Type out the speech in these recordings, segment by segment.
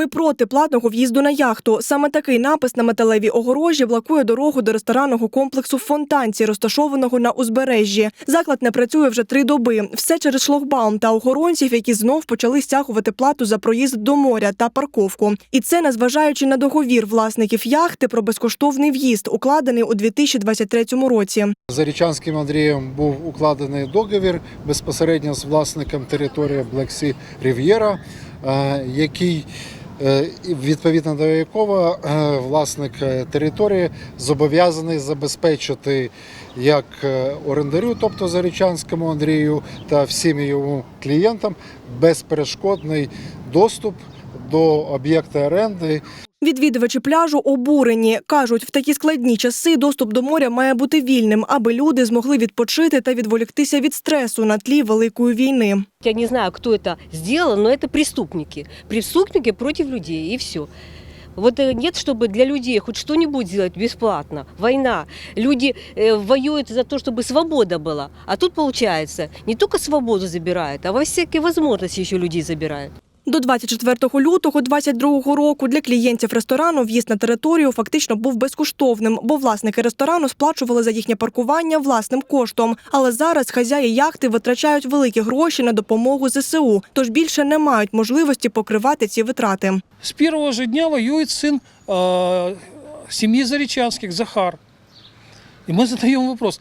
Ми проти платного в'їзду на яхту. Саме такий напис на металевій огорожі блокує дорогу до ресторанного комплексу Фонтанці, розташованого на узбережжі. Заклад не працює вже три доби. Все через шлагбаум та охоронців, які знов почали стягувати плату за проїзд до моря та парковку. І це незважаючи на договір власників яхти про безкоштовний в'їзд, укладений у 2023 році. Зарічанським Андрієм був укладений договір безпосередньо з власником території Riviera, е, який е, відповідно до якого е, власник е, території зобов'язаний забезпечити як е, орендарю, тобто Зарічанському Андрію та всім його клієнтам безперешкодний доступ до об'єкта оренди Відвідувачі пляжу обурені. Кажуть, в такі складні часи доступ до моря має бути вільним, аби люди змогли відпочити та відволіктися від стресу на тлі великої війни. Я не знаю, кто это сделал, но это преступники. Преступники против людей, и все. Вот э, нет, чтобы для людей хоть что-нибудь сделать бесплатно. Война. Люди э, воюют за то, чтобы свобода была. А тут, получается, не только свободу забирают, а во всякие возможности еще людей забирают. До 24 лютого 2022 року для клієнтів ресторану в'їзд на територію фактично був безкоштовним, бо власники ресторану сплачували за їхнє паркування власним коштом. Але зараз хазяї яхти витрачають великі гроші на допомогу ЗСУ, тож більше не мають можливості покривати ці витрати. С первого же дня воюет сын э, семьи Заречанских, Захар. И мы задаем вопрос,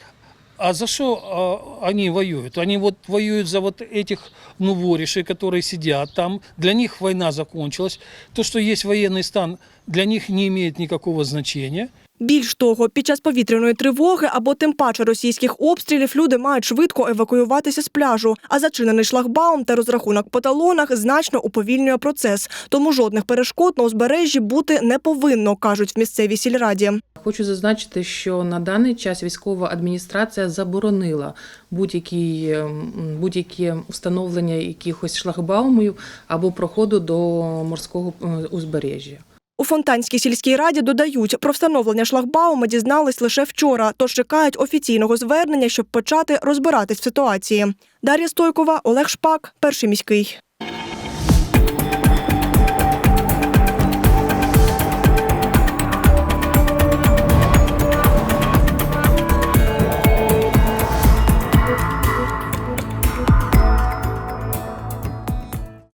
а за что э, они воюют? Они вот воюют за вот этих ну, воришей, которые сидят там. Для них война закончилась. То, что есть военный стан, для них не имеет никакого значения. Більш того, під час повітряної тривоги або тим паче російських обстрілів люди мають швидко евакуюватися з пляжу. А зачинений шлагбаум та розрахунок по талонах значно уповільнює процес. Тому жодних перешкод на узбережжі бути не повинно, кажуть в місцевій сільраді. Хочу зазначити, що на даний час військова адміністрація заборонила будь-які, будь-які встановлення якихось шлагбаумів або проходу до морського е, узбережжя. Фонтанській сільській раді додають, про встановлення шлагбаума дізнались лише вчора, тож чекають офіційного звернення, щоб почати розбиратись в ситуації. Дар'я Стойкова, Олег Шпак, перший міський.